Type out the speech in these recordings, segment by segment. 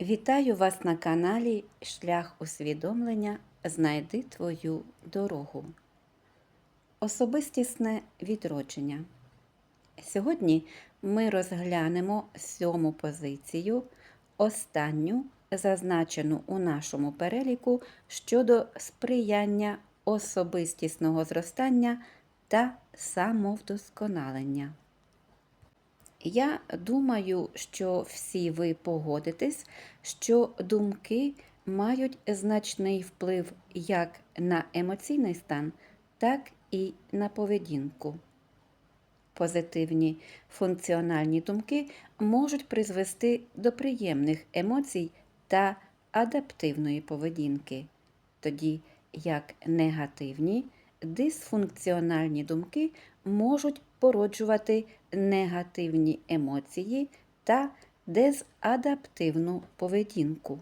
Вітаю вас на каналі Шлях усвідомлення Знайди твою дорогу. Особистісне відродження. Сьогодні ми розглянемо сьому позицію, останню, зазначену у нашому переліку щодо сприяння особистісного зростання та самовдосконалення. Я думаю, що всі ви погодитесь, що думки мають значний вплив як на емоційний стан, так і на поведінку. Позитивні функціональні думки можуть призвести до приємних емоцій та адаптивної поведінки, тоді як негативні дисфункціональні думки можуть породжувати негативні емоції та дезадаптивну поведінку.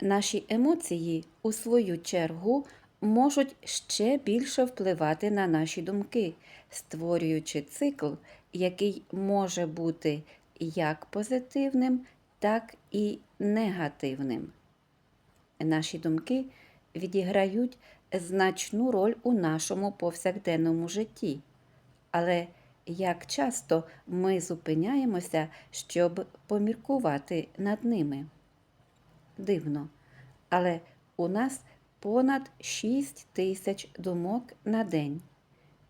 Наші емоції, у свою чергу, можуть ще більше впливати на наші думки, створюючи цикл, який може бути як позитивним, так і негативним. Наші думки відіграють значну роль у нашому повсякденному житті. Але як часто ми зупиняємося, щоб поміркувати над ними? Дивно, але у нас понад 6 тисяч думок на день,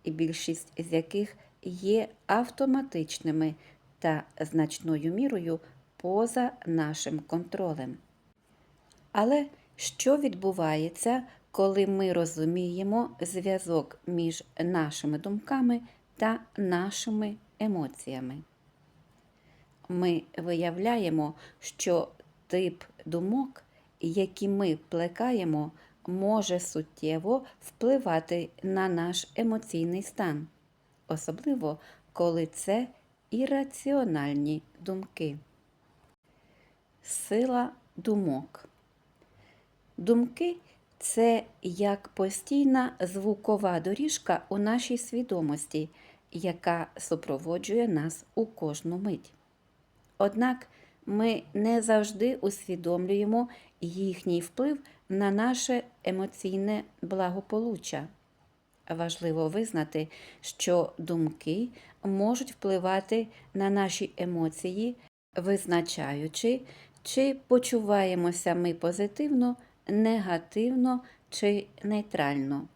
і більшість з яких є автоматичними та значною мірою поза нашим контролем. Але що відбувається, коли ми розуміємо зв'язок між нашими думками та нашими емоціями? Ми виявляємо, що тип думок, які ми плекаємо, може суттєво впливати на наш емоційний стан, особливо коли це ірраціональні думки. Сила думок. Думки це як постійна звукова доріжка у нашій свідомості, яка супроводжує нас у кожну мить. Однак ми не завжди усвідомлюємо їхній вплив на наше емоційне благополуччя. Важливо визнати, що думки можуть впливати на наші емоції, визначаючи, чи почуваємося ми позитивно, негативно чи нейтрально.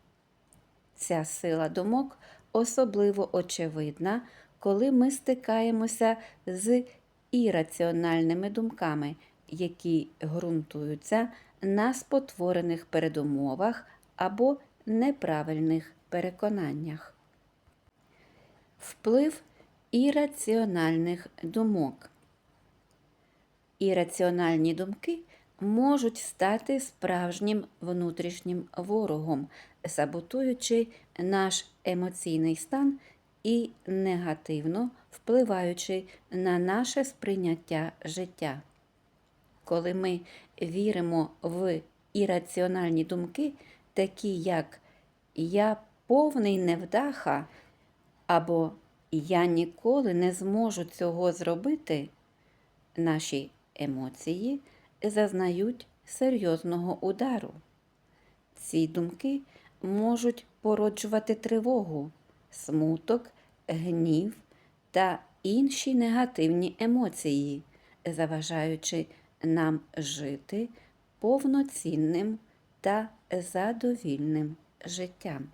Ця сила думок особливо очевидна, коли ми стикаємося з ірраціональними думками, які ґрунтуються на спотворених передумовах або неправильних переконаннях. Вплив ірраціональних думок. Ірраціональні думки можуть стати справжнім внутрішнім ворогом, саботуючи наш емоційний стан і негативно впливаючи на наше сприйняття життя. Коли ми віримо в ірраціональні думки, такі як Я повний невдаха або Я ніколи не зможу цього зробити, наші емоції зазнають серйозного удару. Ці думки можуть породжувати тривогу, смуток, гнів та інші негативні емоції, заважаючи нам жити повноцінним та задовільним життям.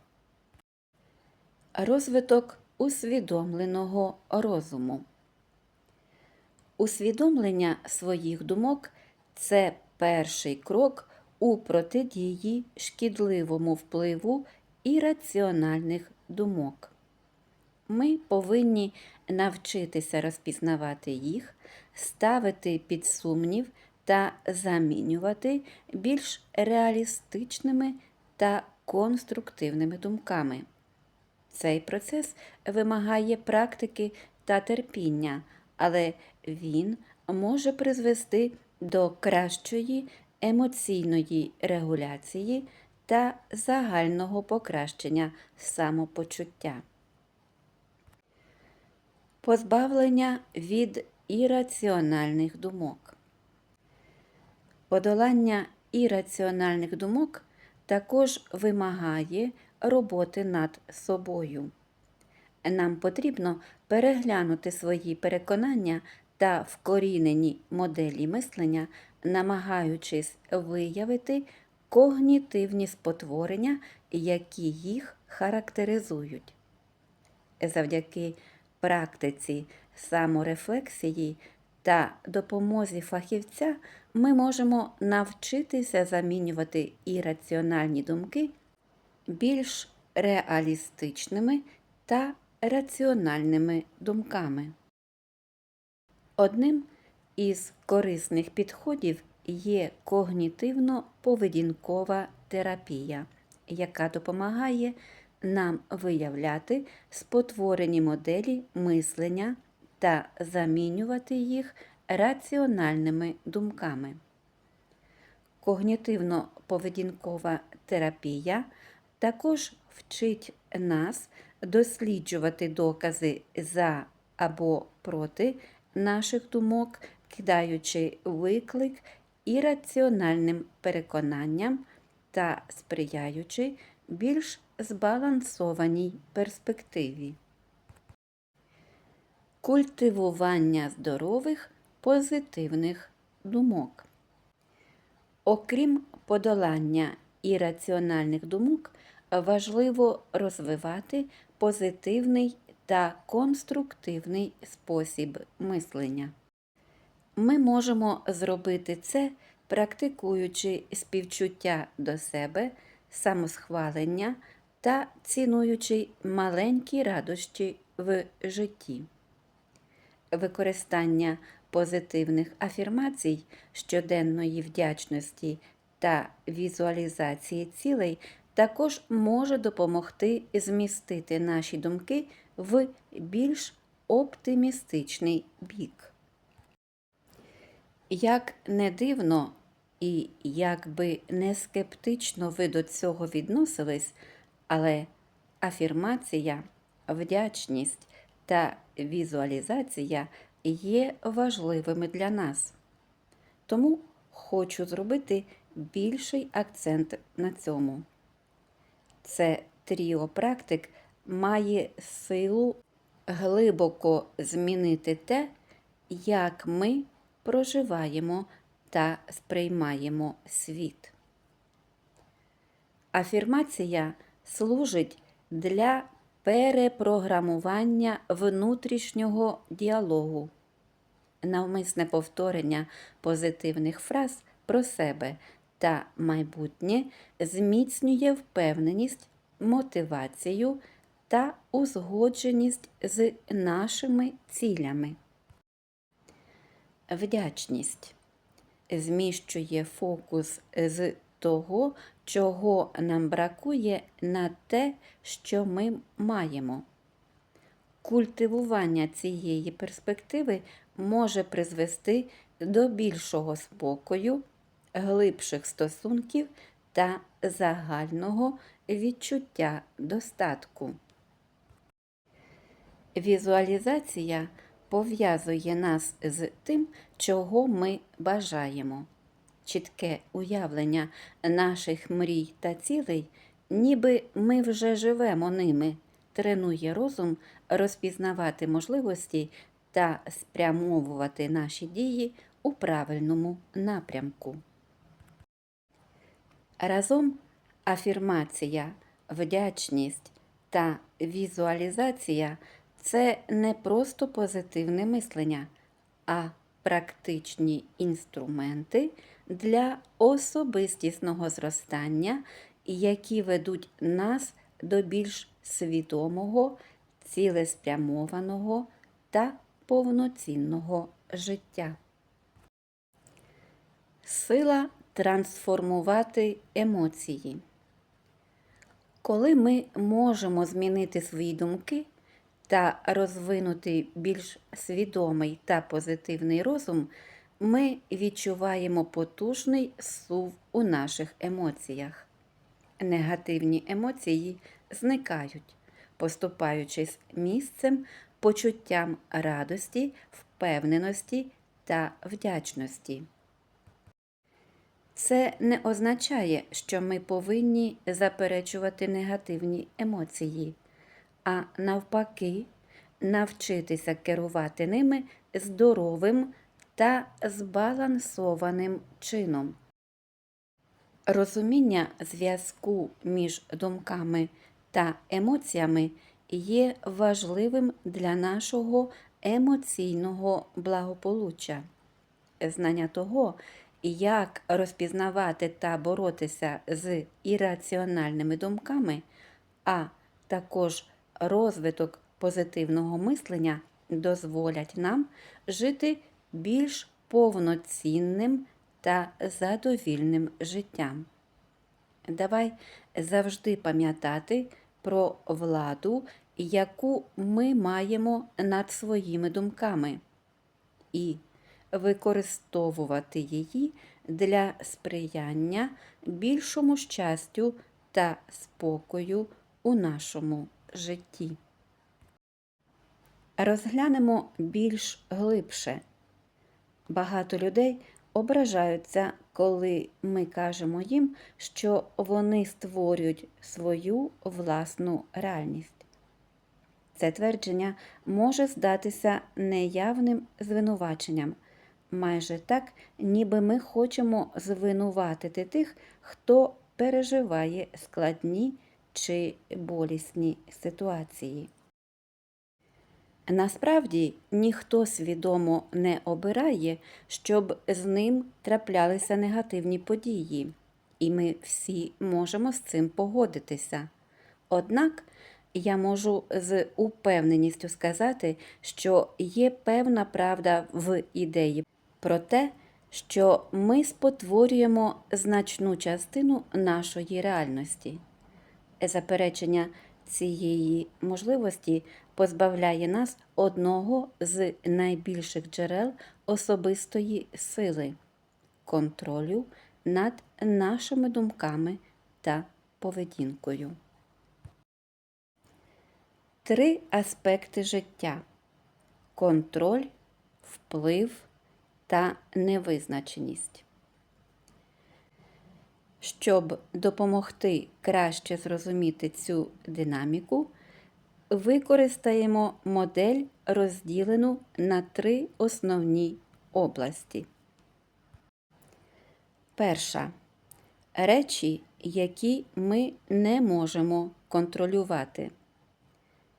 Розвиток усвідомленого розуму. Усвідомлення своїх думок це перший крок у протидії шкідливому впливу ірраціональних думок. Ми повинні навчитися розпізнавати їх, ставити під сумнів та замінювати більш реалістичними та конструктивними думками. Цей процес вимагає практики та терпіння, але він може призвести до кращої емоційної регуляції та загального покращення самопочуття. Позбавлення від ірраціональних думок. Подолання ірраціональних думок також вимагає роботи над собою. Нам потрібно переглянути свої переконання та вкорінені моделі мислення, намагаючись виявити когнітивні спотворення, які їх характеризують. Завдяки практиці саморефлексії та допомозі фахівця ми можемо навчитися замінювати ірраціональні думки більш реалістичними та раціональними думками. Одним із корисних підходів є когнітивно-поведінкова терапія, яка допомагає нам виявляти спотворені моделі мислення та замінювати їх раціональними думками. Когнітивно-поведінкова терапія також вчить нас досліджувати докази за або проти наших думок, кидаючи виклик ірраціональним переконанням та сприяючи більш збалансованій перспективі. Культивування здорових позитивних думок. Окрім подолання ірраціональних думок, важливо розвивати позитивний та конструктивний спосіб мислення. Ми можемо зробити це, практикуючи співчуття до себе, самосхвалення та цінуючи маленькі радощі в житті. Використання позитивних афірмацій, щоденної вдячності та візуалізації цілей також може допомогти змістити наші думки в більш оптимістичний бік. Як не дивно і як би не скептично ви до цього відносились, але афірмація, вдячність та візуалізація є важливими для нас. Тому хочу зробити більший акцент на цьому. Це тріо практик має силу глибоко змінити те, як ми проживаємо та сприймаємо світ. Афірмація служить для перепрограмування внутрішнього діалогу, навмисне повторення позитивних фраз про себе та майбутнє зміцнює впевненість, мотивацію та узгодженість з нашими цілями. Вдячність зміщує фокус з того, чого нам бракує, на те, що ми маємо. Культивування цієї перспективи може призвести до більшого спокою, глибших стосунків та загального відчуття достатку. Візуалізація пов'язує нас з тим, чого ми бажаємо. Чітке уявлення наших мрій та цілей, ніби ми вже живемо ними, тренує розум розпізнавати можливості та спрямовувати наші дії у правильному напрямку. Разом афірмація, вдячність та візуалізація це не просто позитивне мислення, а практичні інструменти для особистісного зростання, які ведуть нас до більш свідомого, цілеспрямованого та повноцінного життя. Сила трансформувати емоції. Коли ми можемо змінити свої думки та розвинути більш свідомий та позитивний розум, ми відчуваємо потужний сув у наших емоціях. Негативні емоції зникають, поступаючись місцем почуттям радості, впевненості та вдячності. Це не означає, що ми повинні заперечувати негативні емоції, а навпаки, навчитися керувати ними здоровим та збалансованим чином. Розуміння зв'язку між думками та емоціями є важливим для нашого емоційного благополуччя. Знання того, як розпізнавати та боротися з ірраціональними думками, а також розвиток позитивного мислення дозволять нам жити більш повноцінним та задовільним життям. Давай завжди пам'ятати про владу, яку ми маємо над своїми думками, і використовувати її для сприяння більшому щастю та спокою у нашому житті. Розглянемо більш глибше. Багато людей ображаються, коли ми кажемо їм, що вони створюють свою власну реальність. Це твердження може здатися неявним звинуваченням, майже так, ніби ми хочемо звинуватити тих, хто переживає складні чи болісні ситуації. Насправді ніхто свідомо не обирає, щоб з ним траплялися негативні події, і ми всі можемо з цим погодитися. Однак я можу з упевненістю сказати, що є певна правда в ідеї про те, що ми спотворюємо значну частину нашої реальності. Заперечення цієї можливості позбавляє нас одного з найбільших джерел особистої сили контролю над нашими думками та поведінкою. Три аспекти життя контроль, вплив та невизначеність. Щоб допомогти краще зрозуміти цю динаміку, використаємо модель, розділену на три основні області. Перша речі, які ми не можемо контролювати.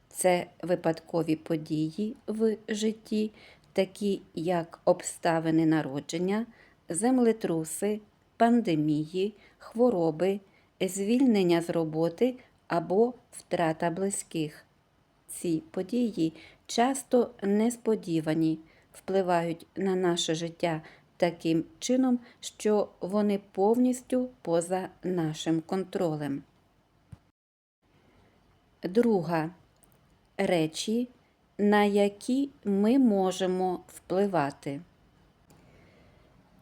Це випадкові події в житті, такі як обставини народження, землетруси, пандемії, хвороби, звільнення з роботи або втрата близьких. Ці події часто несподівані, впливають на наше життя таким чином, що вони повністю поза нашим контролем. Друга речі, на які ми можемо впливати.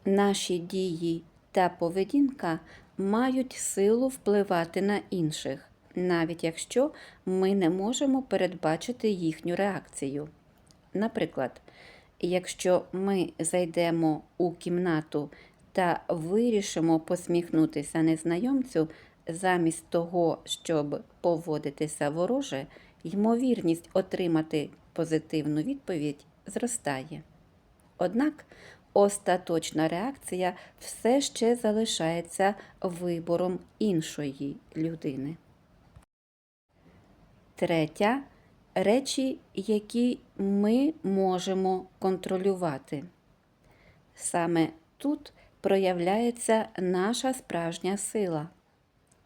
Наші дії та поведінка мають силу впливати на інших, навіть якщо ми не можемо передбачити їхню реакцію. Наприклад, якщо ми зайдемо у кімнату та вирішимо посміхнутися незнайомцю, замість того, щоб поводитися вороже, ймовірність отримати позитивну відповідь зростає. Однак остаточна реакція все ще залишається вибором іншої людини. Третя речі, які ми можемо контролювати. Саме тут проявляється наша справжня сила.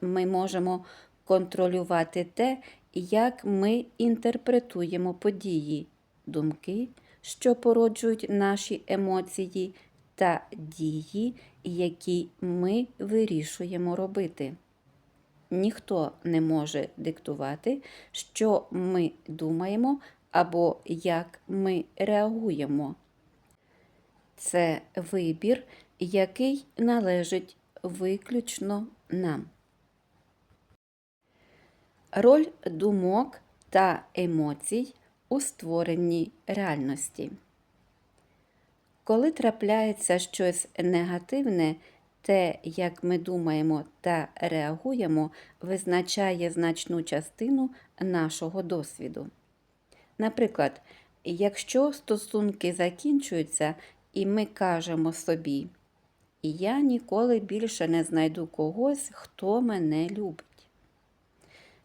Ми можемо контролювати те, як ми інтерпретуємо події, думки, що породжують наші емоції, та дії, які ми вирішуємо робити. Ніхто не може диктувати, що ми думаємо або як ми реагуємо. Це вибір, який належить виключно нам. Роль думок та емоцій у створенні реальності. Коли трапляється щось негативне, те, як ми думаємо та реагуємо, визначає значну частину нашого досвіду. Наприклад, якщо стосунки закінчуються, і ми кажемо собі, я ніколи більше не знайду когось, хто мене любить.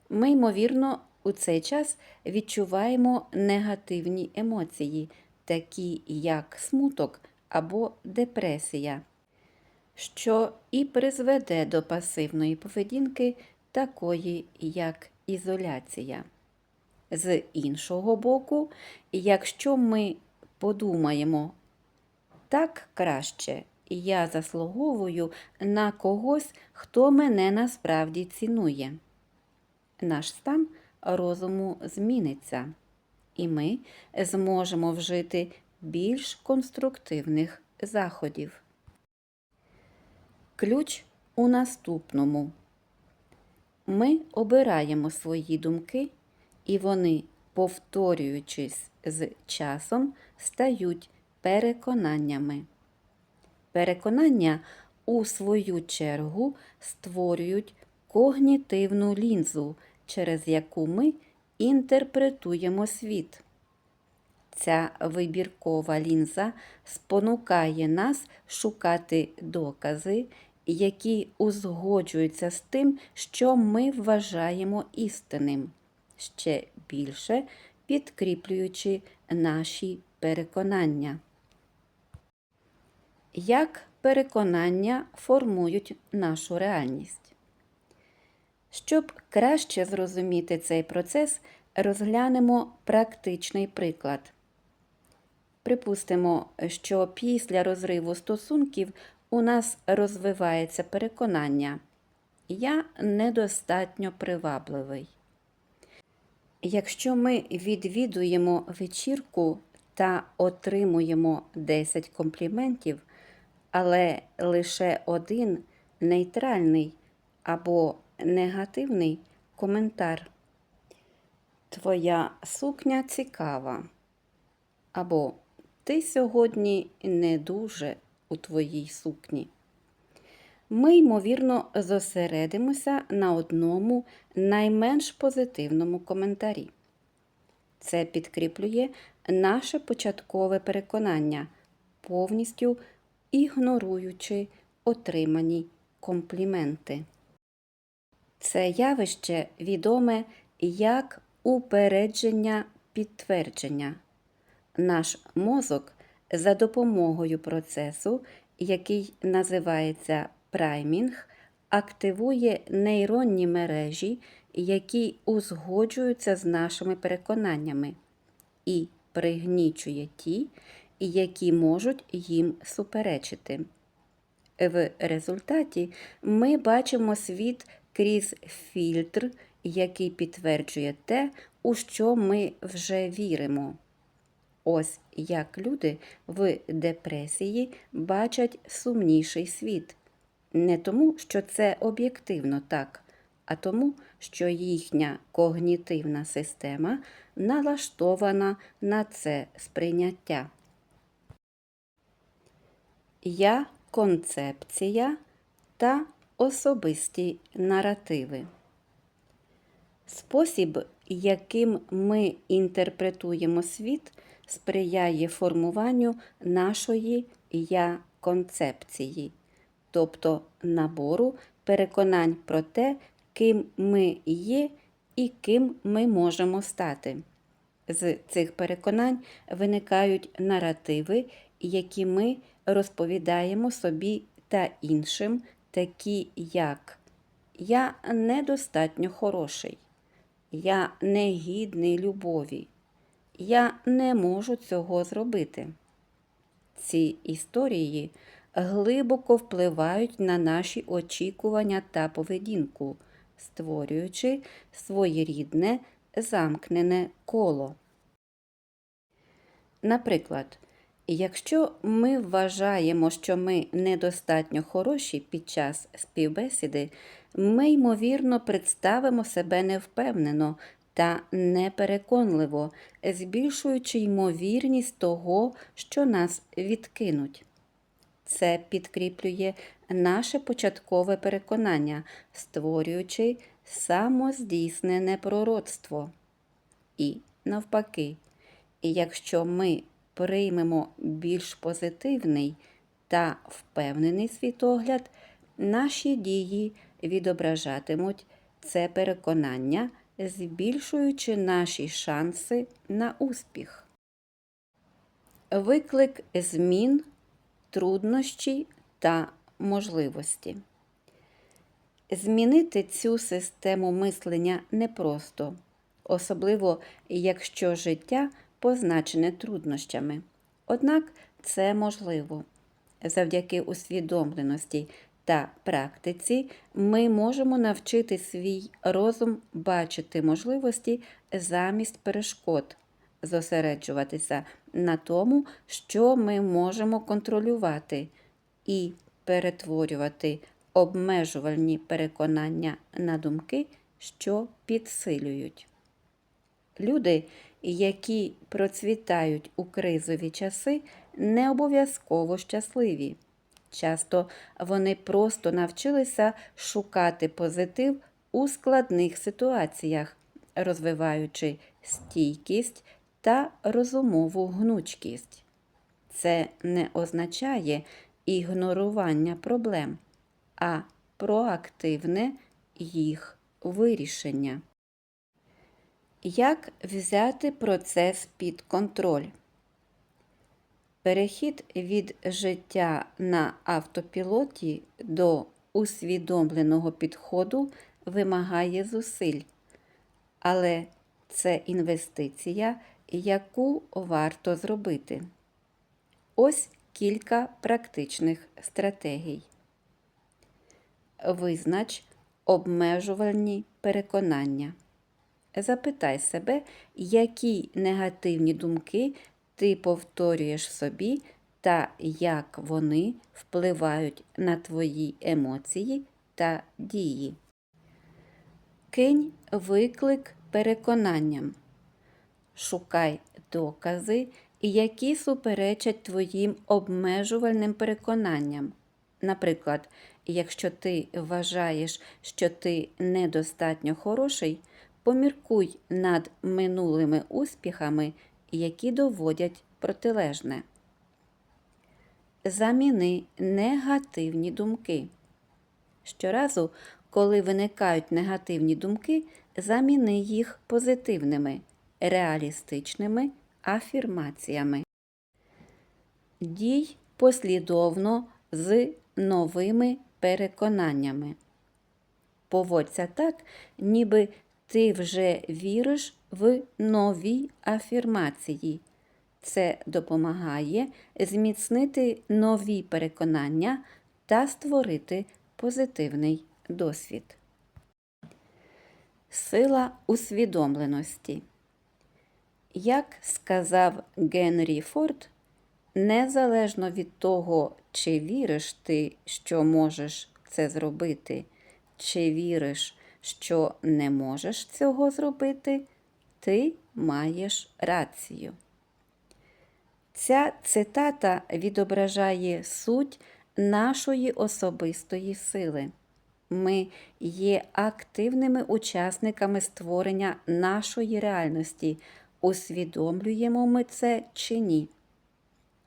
Ми, ймовірно, у цей час відчуваємо негативні емоції, такі як смуток або депресія, що і призведе до пасивної поведінки, такої як ізоляція. З іншого боку, якщо ми подумаємо, так краще, я заслуговую на когось, хто мене насправді цінує. Наш стан розуму зміниться, і ми зможемо вжити більш конструктивних заходів. Ключ у наступному. Ми обираємо свої думки, і вони, повторюючись з часом, стають переконаннями. Переконання, у свою чергу, створюють когнітивну лінзу, через яку ми інтерпретуємо світ. Ця вибіркова лінза спонукає нас шукати докази, які узгоджуються з тим, що ми вважаємо істинним, ще більше підкріплюючи наші переконання. Як переконання формують нашу реальність? Щоб краще зрозуміти цей процес, розглянемо практичний приклад. Припустимо, що після розриву стосунків у нас розвивається переконання Я недостатньо привабливий. Якщо ми відвідуємо вечірку та отримуємо 10 компліментів, але лише один нейтральний або негативний коментар. Твоя сукня цікава. Або ти сьогодні не дуже у твоїй сукні. Ми, ймовірно, зосередимося на одному найменш позитивному коментарі. Це підкріплює наше початкове переконання, повністю ігноруючи отримані компліменти. Це явище відоме як упередження підтвердження. Наш мозок за допомогою процесу, який називається праймінг, активує нейронні мережі, які узгоджуються з нашими переконаннями, і пригнічує ті, які можуть їм суперечити. В результаті ми бачимо світ крізь фільтр, який підтверджує те, у що ми вже віримо. Ось як люди в депресії бачать сумніший світ. Не тому, що це об'єктивно так, а тому, що їхня когнітивна система налаштована на це сприйняття. Я концепція та особисті наративи. Спосіб, яким ми інтерпретуємо світ, сприяє формуванню нашої я концепції, тобто набору переконань про те, ким ми є і ким ми можемо стати. З цих переконань виникають наративи, які ми розповідаємо собі та іншим, такі як Я недостатньо хороший, я не гідний любові, я не можу цього зробити. Ці історії глибоко впливають на наші очікування та поведінку, створюючи своєрідне замкнене коло. Наприклад, якщо ми вважаємо, що ми недостатньо хороші під час співбесіди, ми, ймовірно, представимо себе невпевнено та непереконливо, збільшуючи ймовірність того, що нас відкинуть. Це підкріплює наше початкове переконання, створюючи самоздійснене пророцтво. І навпаки, якщо ми приймемо більш позитивний та впевнений світогляд, наші дії відображатимуть це переконання, збільшуючи наші шанси на успіх. Виклик змін, труднощі та можливості. Змінити цю систему мислення непросто, особливо якщо життя позначене труднощами. Однак це можливо. Завдяки усвідомленості та практиці ми можемо навчити свій розум бачити можливості замість перешкод, зосереджуватися на тому, що ми можемо контролювати, і перетворювати обмежувальні переконання на думки, що підсилюють. Люди, які процвітають у кризові часи, не обов'язково щасливі. Часто вони просто навчилися шукати позитив у складних ситуаціях, розвиваючи стійкість та розумову гнучкість. Це не означає ігнорування проблем, а проактивне їх вирішення. Як взяти процес під контроль? Перехід від життя на автопілоті до усвідомленого підходу вимагає зусиль, але це інвестиція, яку варто зробити. Ось кілька практичних стратегій. Визнач обмежувальні переконання. Запитай себе, які негативні думки ти повторюєш собі та як вони впливають на твої емоції та дії. Кинь виклик переконанням. Шукай докази, які суперечать твоїм обмежувальним переконанням. Наприклад, якщо ти вважаєш, що ти недостатньо хороший, поміркуй над минулими успіхами, які доводять протилежне. Заміни негативні думки. Щоразу, коли виникають негативні думки, заміни їх позитивними, реалістичними афірмаціями. Дій послідовно з новими переконаннями. Поводься так, ніби ти вже віриш в нові афірмації. Це допомагає зміцнити нові переконання та створити позитивний досвід. Сила усвідомленості. Як сказав Генрі Форд, незалежно від того, чи віриш ти, що можеш це зробити, чи віриш, що не можеш цього зробити, ти маєш рацію. Ця цитата відображає суть нашої особистої сили. Ми є активними учасниками створення нашої реальності, усвідомлюємо ми це чи ні.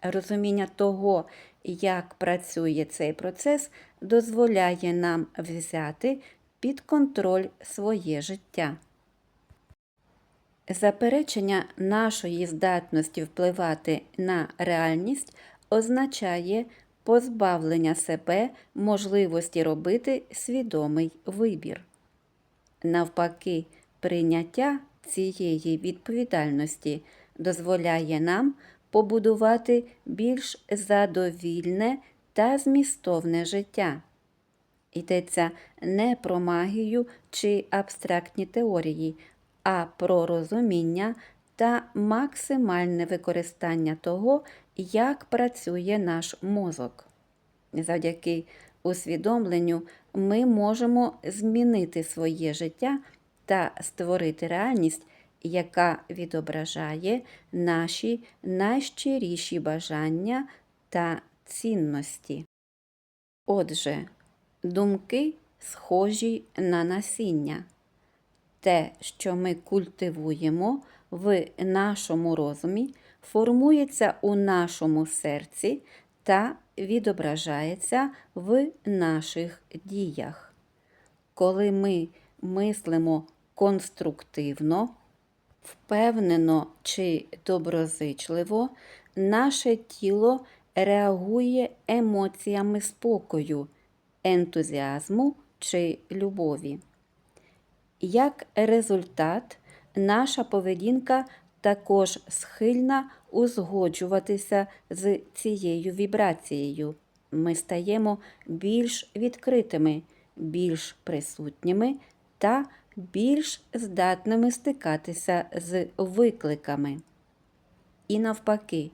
Розуміння того, як працює цей процес, дозволяє нам взяти під контроль своє життя. Заперечення нашої здатності впливати на реальність означає позбавлення себе можливості робити свідомий вибір. Навпаки, прийняття цієї відповідальності дозволяє нам побудувати більш задовільне та змістовне життя. Йдеться не про магію чи абстрактні теорії, а про розуміння та максимальне використання того, як працює наш мозок. Завдяки усвідомленню ми можемо змінити своє життя та створити реальність, яка відображає наші найщиріші бажання та цінності. Отже, думки схожі на насіння. Те, що ми культивуємо в нашому розумі, формується у нашому серці та відображається в наших діях. Коли ми мислимо конструктивно, впевнено чи доброзичливо, наше тіло реагує емоціями спокою, ентузіазму чи любові. Як результат, наша поведінка також схильна узгоджуватися з цією вібрацією. Ми стаємо більш відкритими, більш присутніми та більш здатними стикатися з викликами. І навпаки,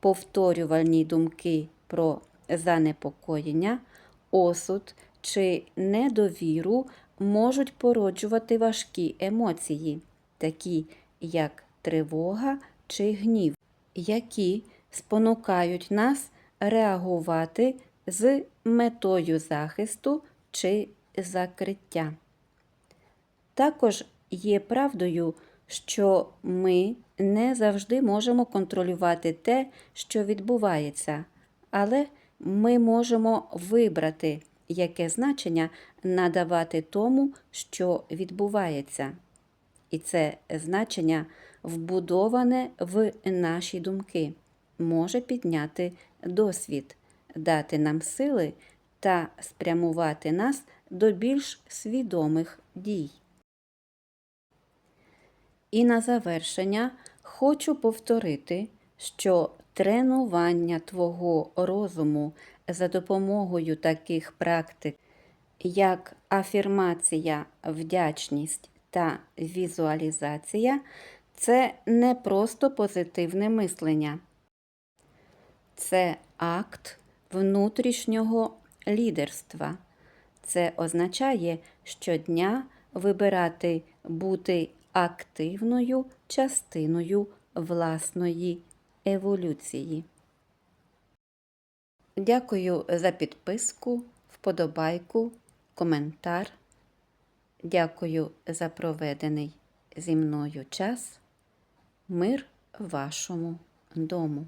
повторювальні думки про занепокоєння, осуд чи недовіру можуть породжувати важкі емоції, такі як тривога чи гнів, які спонукають нас реагувати з метою захисту чи закриття. Також є правдою, що ми не завжди можемо контролювати те, що відбувається, але ми можемо вибрати, яке значення надавати тому, що відбувається. І це значення, вбудоване в наші думки, може підняти досвід, дати нам сили та спрямувати нас до більш свідомих дій. І на завершення хочу повторити, що тренування твого розуму за допомогою таких практик, як афірмація, вдячність та візуалізація, це не просто позитивне мислення, це акт внутрішнього лідерства. Це означає щодня вибирати бути активною частиною власної еволюції. Дякую за підписку, вподобайку, коментар. Дякую за проведений зі мною час. Мир вашому дому.